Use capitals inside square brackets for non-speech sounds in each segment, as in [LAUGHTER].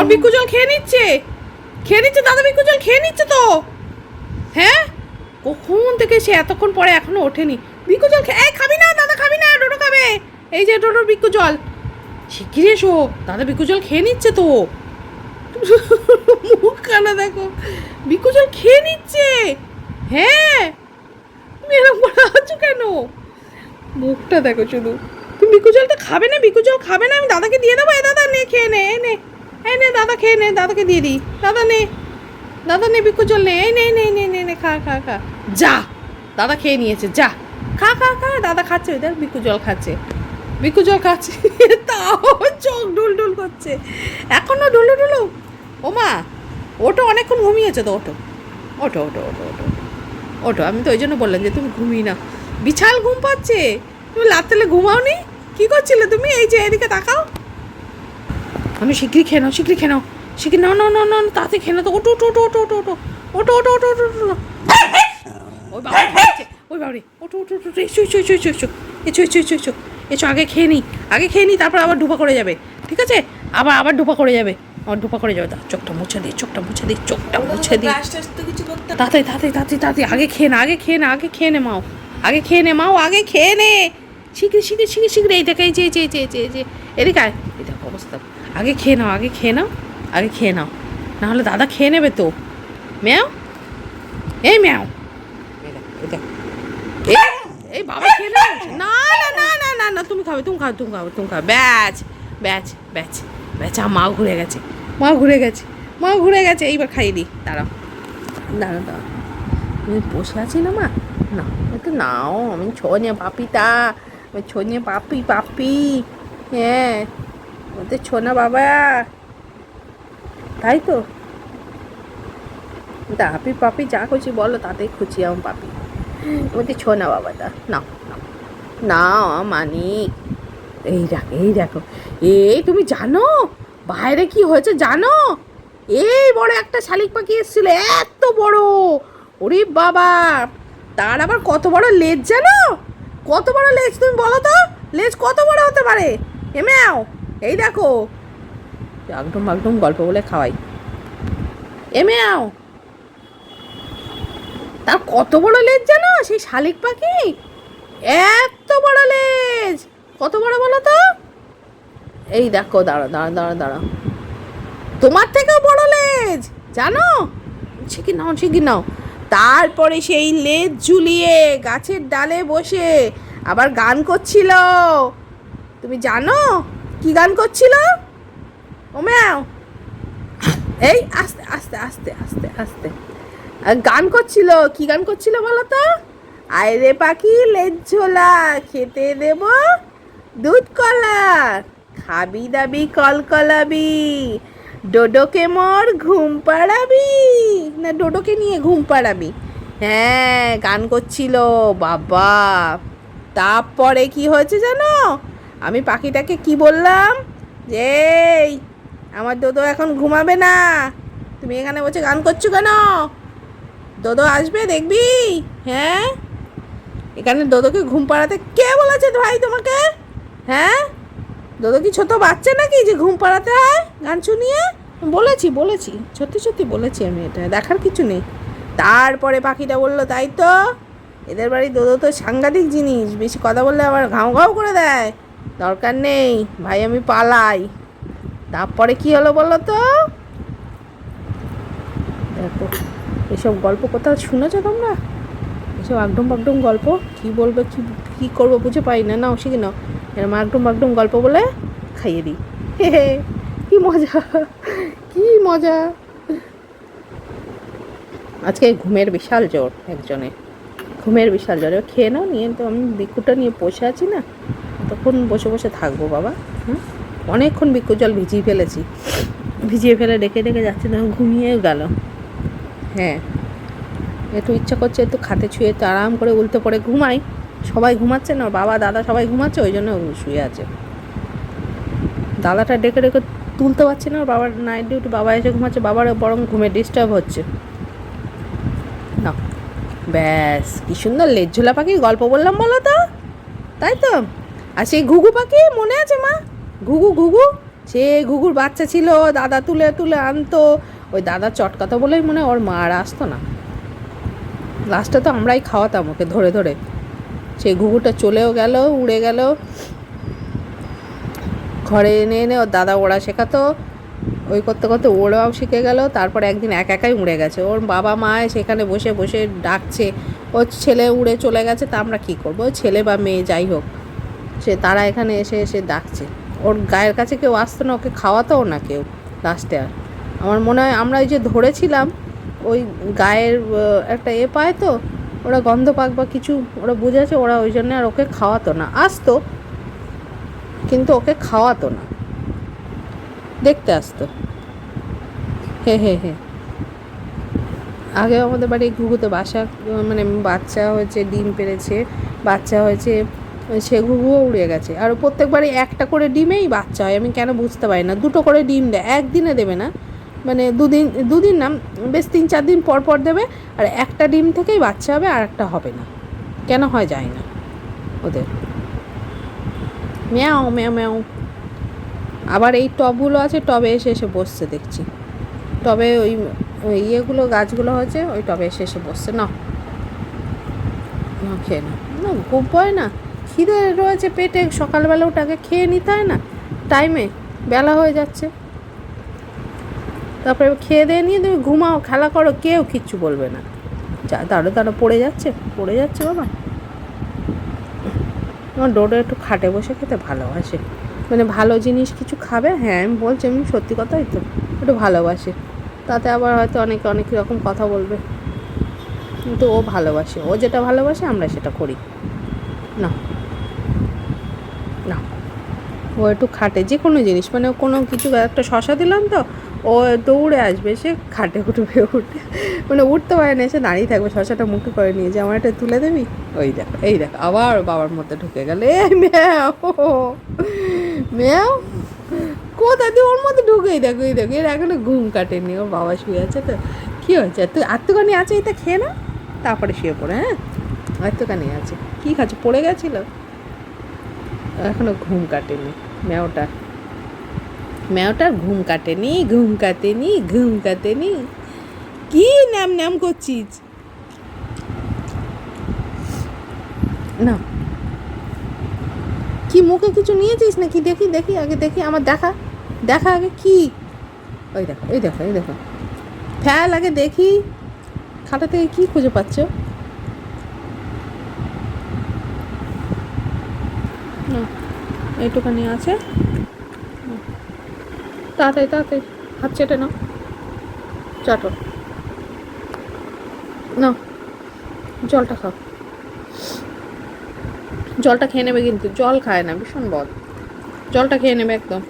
তোমার বিকু জল খেয়ে নিচ্ছে। খেয়ে নিচ্ছে, দাদা বিকু জল খেয়ে নিচ্ছে তো। হ্যাঁ? কখন থেকে সে এতক্ষণ পরে এখনও ওঠেনি? বিকু জল এই খাবি না, দাদা খাবি না, ডোডো খাবে। এই যে ডোডোর বিকু জল। শিগগিরি এসো, দাদা বিকু জল খেয়ে নিচ্ছে তো। মুখ কানা দেখো বিকু জল খেয়ে নিচ্ছে। হ্যাঁ? তুমি আছো কেন? মুখটা দেখো শুধু। তুমি বিকু জলটা খাবে না বিকু জল খাবে না, আমি দাদাকে দিয়ে দেবো। এ দাদা, নে, খেয়ে নে নে। এই নে দাদা খেয়ে নে, দাদাকে দিয়ে দিই। দাদা নে দাদা নে, বিকু জল নে, এই নে নে নে নে নে, খা খা খা। যা, দাদা খেয়ে নিয়েছে, যা। খা খা খা, দাদা খাচ্ছে ওই দেখ বিকু জল খাচ্ছে। বিকু জল খাচ্ছে, [LAUGHS] তাও চোখ ডুল ডুল করছে। এখনও ডুলু ডুলু? ওমা ওটো অনেকক্ষণ ঘুমিয়েছে তো, ওটো। ওটো ওটো ওটো ওটো ওটো, আমি তো ওই জন্য বললাম যে তুমি ঘুমিয়ে না বিশাল ঘুম পাচ্ছে। তুমি রাত্রে ঘুমাওনি? কী করছিলে তুমি? এই যে, এদিকে তাকাও। আমি শিগগিরি খেয়ে নাও শিগগিরি খেয়ে নাও শিগগিরি নাও নাও নাও নাও তাতে খেয়ে নাও তো ওটো ওটো ওটো ওটো ওটো ওটো ওটো ওটো ওটো ওটো ওই বাবা ওই বাবারে ওটো ওটো ওটো এসো এসো এসো এসো এসো এসো এসো এসো এসো এসো আগে খেয়ে নিই আগে খেয়ে নিই তারপর আবার ডুপা করে যাবে ঠিক আছে আবার আবার ডুপা করে যাবে আবার ডুপা করে যাবে চোখটা মুছে দিই চোখটা মুছে দিই চোখটা মুছে দিই ব্রাশ টাশ তো কিছু করতে তাড়াতাড়ি তাড়াতাড়ি তাড়াতাড়ি তাড়াতাড়ি আগে খেয়ে না আগে খেয়ে না আগে খেয়ে নে মাও আগে খেয়ে নে মাও আগে খেয়ে নে শিখে শিখে শিখে শিখে এই দেখ এই যে যে যে যে যে এদিকে আয় দেখো অবস্থা আগে খেয়ে নাও, আগে খেয়ে নাও, আগে খেয়ে নাও। নাহলে দাদা খেয়ে নেবে তো। ম্যাও? এই ম্যাও। এই বাবা খেয়ে না না না না না না, তুমি খাবে তুমি খাবে তুমি খাবে তুমি খাবে। ব্যাচ ব্যাচ ব্যাচ ব্যাচ। আ মা ঘুরে গেছে। মা ঘুরে গেছে মা ঘুরে গেছে। এইবার খাইয়ে দিই। দাঁড়াও। দাঁড়া দাঁড়া তুমি বসে আছি না, মা? না, একটু নাও। আমি ছোঁয়া পাপিটা আমি ছোঁয়া পাপি পাপি হ্যাঁ। ওতে ছোনা বাবা। তাই তো? দাপি পাপি যা খুশি বলো, তাতেই খুশি আমার পাপি। ওতে ছোনা বাবাটা নাও না নাও, মানিক। এই দেখো এই দেখো। এই তুমি জানো? বাইরে কি হয়েছে জানো? এই বড় একটা শালিক পাখি এসেছিল, এত বড়। ওরে বাবা! তার আবার কত বড় লেজ জানো? কত বড় লেজ তুমি বলো তো? লেজ কত বড় হতে পারে? এমেও এই দেখো। একদম একদম গল্প বলে খাওয়াই। এমেও তার কত বড় লেজ জানো? সেই শালিক পাখি? এত বড় লেজ। কত বড় বলো তো? এই দেখো দাঁড়া দাঁড়া দাঁড়া দাঁড়া তোমার থেকেও বড় লেজ, জানো? শিখি নাও শিখি নাও। তারপরে সেই লেজ ঝুলিয়ে গাছের ডালে বসে আবার গান করছিল। তুমি জানো? কি গান করছিল? ও ম্যাও এই, আস্তে আস্তে আস্তে আস্তে আস্তে। গান করছিল, কি গান করছিল বলো তো আয় রে পাখি, লেজ ঝোলা, খেতে দেব দুধ কলা। খাবি দাবি কলকলাবি ডোডোকে মোর ঘুম পাড়াবি। না, ডোডোকে নিয়ে ঘুম পাড়াবি। হ্যাঁ গান করছিল, বাবা। তারপরে কি হয়েছে জানো? আমি পাখিটাকে কি বললাম? যে আমার দোদো এখন ঘুমাবে না। তুমি এখানে বসে গান করছ কেন? দোদো আসবে দেখবি? হ্যাঁ? এখানে দোদোকে ঘুম পাড়াতে কে বলেছে ভাই তোমাকে? হ্যাঁ? দোদো কি ছোট বাচ্চা নাকি যে ঘুম পাড়াতে হয় গান শুনিয়ে? বলেছি বলেছি। সত্যি সত্যি বলেছি আমি এটা। দেখার কিছু নেই। তারপরে পাখিটা বলল, তাই তো? এদের বাড়ি দোদো তো সাংঘাতিক জিনিস। বেশি কথা বললে আবার ঘাও ঘাও করে দেয়। দরকার নেই। ভাই, আমি পালাই। তারপরে কি হলো বলো তো? দেখো, এসব গল্প কোথাও শুনেছ তোমরা? এসব একদম একদম গল্প? কি বলবে, কি কি করব বুঝে পাই না নাও শিখে নাও এরকম একদম একদম গল্প বলে খাইয়ে দিই। হে হে, কি মজা কি মজা। আজকে ঘুমের বিশাল জোর একজনে ঘুমের বিশাল জোর খেয়ে নাও, নিয়ে তো আমি বিকুটা নিয়ে বসে আছি না। তখন বসে বসে থাকব বাবা, হুম? অনেকক্ষণ বিকু জল ভিজিয়ে ফেলেছি। ভিজিয়ে ফেলে ডেকে ডেকে যাচ্ছে, না ঘুমিয়েও গেল। হ্যাঁ একটু ইচ্ছা করছে একটু খাতে ছুঁয়ে তো আরাম করে উল্টে পড়ে ঘুমাই। সবাই ঘুমাচ্ছে না, বাবা, দাদা সবাই ঘুমাচ্ছে, ওই জন্য শুয়ে আছে। দাদাটা ডেকে ডেকে তুলতে পারছে না, বাবার নাইট ডিউটি বাবা এসে ঘুমাচ্ছে, বাবার বরং ঘুমে ডিস্টার্ব হচ্ছে। না, ব্যাস, কি সুন্দর লেজঝোলা পাখি গল্প বললাম বলো তো, তাই তো? আর সেই ঘুঘু পাখি মনে আছে মা? ঘুঘু ঘুঘু? সে ঘুঘুর বাচ্চা ছিল, দাদা তুলে তুলে আনতো। ওই দাদা চটকাতো বলেই মনে ওর মা আর আসতো না। লাস্টে তো আমরাই খাওয়াতাম ওকে ধরে ধরে। সেই ঘুঘুটা চলেও গেল, উড়ে গেল। ঘরে এনে এনে ওর দাদা ওড়া শেখাতো। ওই করতে করতে ওরাও শিখে গেল। তারপর একদিন এক একাই উড়ে গেছে। ওর বাবা মা সেখানে বসে বসে ডাকছে ওর ছেলে উড়ে চলে গেছে, তা আমরা কী করব? ছেলে বা মেয়ে যাই হোক। সে তারা এখানে এসে এসে ডাকছে। ওর গায়ের কাছে কেউ আসতো না, ওকে খাওয়াতেও না কেউ লাস্টে আর। আমার মনে হয় আমরা ওই যে ধরেছিলাম, ওই গায়ের একটা এ পায় তো, ওরা গন্ধ পাক বা কিছু ওরা বুঝেছে, ওরা ওই জন্য আর ওকে খাওয়াতো না। আসতো, কিন্তু ওকে খাওয়াতো না। দেখতে আসতো। হে হে হে। আগে আমাদের বাড়ি ঘুঘুতে বাসা মানে বাচ্চা হয়েছে, ডিম পেরেছে, বাচ্চা হয়েছে সে ঘুঘুও উড়ে গেছে। আর প্রত্যেকবারই একটা করে ডিমেই বাচ্চা হয়, আমি কেন বুঝতে পারি না। দুটো করে ডিম দেয়, একদিনে দেবে না। মানে দুদিন দুদিন না, বেশ তিন চার দিন পর পর দেবে, আর একটা ডিম থেকেই বাচ্চা হবে, আর একটা হবে না। কেন হয় যায় না ওদের। ম্যাও ম্যাও ম্যাও। আবার এই টবগুলো আছে, টবে এসে এসে বসছে, দেখছি। টবে ওই ইয়েগুলো, গাছগুলো হয়েছে, ওই টবে এসে এসে বসছে। না না খেয়ে না না, খুব হয় না। খিদে রয়েছে পেটে, সকালবেলা ওটাকে খেয়ে নিতে হয় না টাইমে বেলা হয়ে যাচ্ছে। তারপরে খেয়ে দিয়ে নিয়ে তুমি ঘুমাও, খেলা করো, কেউ কিচ্ছু বলবে না। যা, দাঁড়ো দাঁড়ো, পড়ে যাচ্ছে পড়ে যাচ্ছে বাবা। আমার ডোডো একটু খাটে বসে খেতে ভালোবাসে। মানে ভালো জিনিস কিছু খাবে? হ্যাঁ আমি বলছি এমনি সত্যি কথাই তো, একটু ভালোবাসে। তাতে আবার হয়তো অনেকে অনেক রকম কথা বলবে। কিন্তু ও ভালোবাসে, ও যেটা ভালোবাসে, আমরা সেটা করি। না। ও একটু খাটে, যে কোনো জিনিস মানে কোনো কিছু একটা শশা দিলাম তো, ও দৌড়ে আসবে, সে খাটে উঠবে, উঠে মানে উঠতে পারে না এসে দাঁড়িয়ে থাকবে, শশাটা মুখে করে নিয়ে যে আমার এটা তুলে দেবি? ওই দেখ, এই দেখ, আবার বাবার মধ্যে ঢুকে গেল, এ ম্যাও ম্যাও, কোথায় তুই ওর মধ্যে ঢুকেই দেখো, এই দেখো, এর এখনও ঘুম কাটেনি, ওর বাবা শুয়ে আছে তো, কী হয়েছে? তুই আত্মখানি আছে, এটা খেয়ে না তারপরে শুয়ে পড়ে হ্যাঁ? আত্মখানি আছে, কী খাচ্ছে? পড়ে গেছিল? এখনও ঘুম কাটেনি। ম্যাওটা ম্যাওটার ঘুম কাটেনি ঘুম কাটেনি ঘুম কাটেনি। কি নাম নাম করছিস? না। কি মুখে কিছু নিয়েছিস নাকি? দেখি দেখি, আগে দেখি, আমার দেখা। দেখা আগে কি? ওই দেখো এই দেখো এই দেখো। ফ্যাল আগে দেখি, খাতা থেকে কি খুঁজে পাচ্ছ? না। এইটুখানি আছে। তাড়াতাড়ি তাড়াতাড়ি, হাত চেটে নাও। চাটো। না জলটা খাও। জলটা খেয়ে নেবে কিন্তু, জল খায় না, ভীষণ বদ। জলটা খেয়ে নেবে একদম।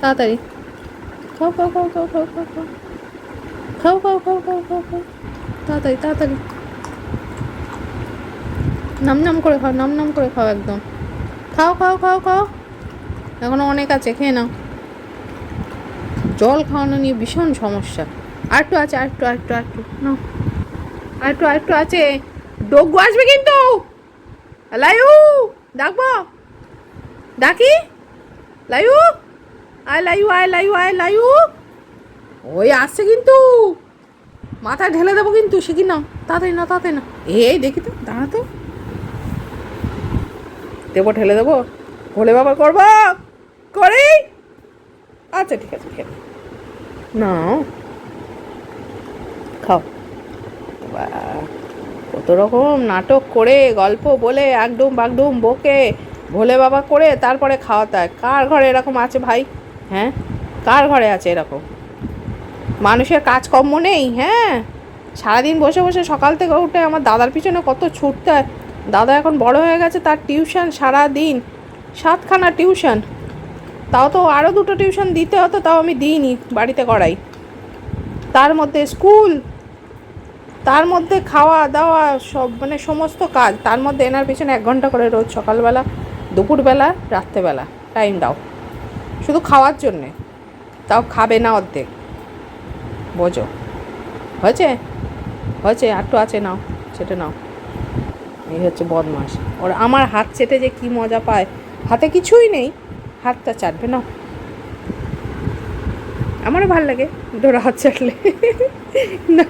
তাড়াতাড়ি। খাও খাও খাও খাও খাও খাও খাও। খাও খাও খাও খাও খাও খাও। তাড়াতাড়ি তাড়াতাড়ি। নাম নাম করে খাও নাম নাম করে খাও একদম। খাও খাও খাও খাও। এখনও অনেক আছে, খেয়ে নাও। জল খাওয়ানো নিয়ে ভীষণ সমস্যা। আর একটু আছে, আর একটু আর একটু আর একটু, নাও। আর একটু আর একটু আছে। ডোগু আসবে কিন্তু! লাইউ ডাকবো? ডাকি? লাইউ আয় লাইউ আয় লাইউ আয় লাইউ ওই আসছে কিন্তু। মাথা ঢেলে দেবো কিন্তু সে কি নাও। তাড়াতাড়ি না তাড়াতাড়ি না এই দেখি তো, দাঁড়া তো। দেবো ঠেলে দেবো। ভোলে বাবা করব, করি? আচ্ছা ঠিক আছে, খেয়ে নাও। খাও। কত রকম নাটক করে, গল্প বলে, একদম বাগডুম বকে, ভোলে বাবা করে, তারপরে খাওয়াতে হয় কার ঘরে এরকম আছে ভাই? হ্যাঁ? কার ঘরে আছে এরকম? মানুষের কাজকর্ম নেই হ্যাঁ? সারাদিন বসে বসে সকাল থেকে উঠে আমার দাদার পিছনে কত ছুটতে হয় দাদা এখন বড় হয়ে গেছে, তার টিউশন সারা দিন সাতখানা টিউশন। তাও তো আরও দুটো টিউশন দিতে হতো, তাও আমি দিইনি বাড়িতে করাই। তার মধ্যে স্কুল, তার মধ্যে খাওয়া দাওয়া সব মানে সমস্ত কাজ, তার মধ্যে এনার পিছনে এক ঘণ্টা করে রোজ সকালবেলা, দুপুরবেলা, রাত্রেবেলা টাইম দাও। শুধু খাওয়ার জন্যে, তাও খাবে না অর্ধেক। বোঝো। হয়েছে? হয়েছে, আটটু আছে, নাও, সেটা নাও। এই হচ্ছে বদমাস ওর আমার হাত চেটে যে কি মজা পায়, হাতে কিছুই নেই, হাতটা চাটবে না। আমারও ভালো লাগে ডোরা হাত চাটলে। [LAUGHS] না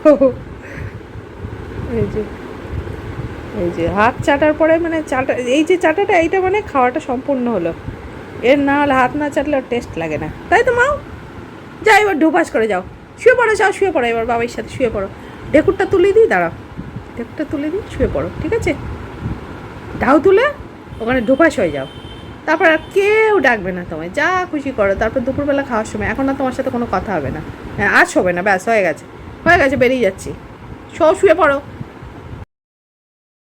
এই যে এই যে, হাত চাটার পরে মানে চাটা এই যে চাটাটা, এইটা মানে খাওয়াটা সম্পূর্ণ হলো। এর না হলে হাত না চাটলে টেস্ট লাগে না। তাই তো মাও যাও এবার ঢুপাস করে যাও। শুয়ে পড়ো, যাও, শুয়ে পড়ো এবার বাবার সাথে শুয়ে পড়ো। ঢেকুরটা তুলে দিই, দাঁড়াও। ঢেকুরটা তুলে দিই, শুয়ে পড়ো, ঠিক আছে? ডাউ তুলে, ওখানে ঢোকা হয়ে যাও। তারপর আর কেউ ডাকবে না তোমায়, যা খুশি করো। তারপর দুপুরবেলা খাওয়ার সময়, এখন আর তোমার সাথে কোনো কথা হবে না। হ্যাঁ আজ হবে না, ব্যাস, হয়ে গেছে। হয়ে গেছে, বেরিয়ে যাচ্ছি। সব শুয়ে পড়ো।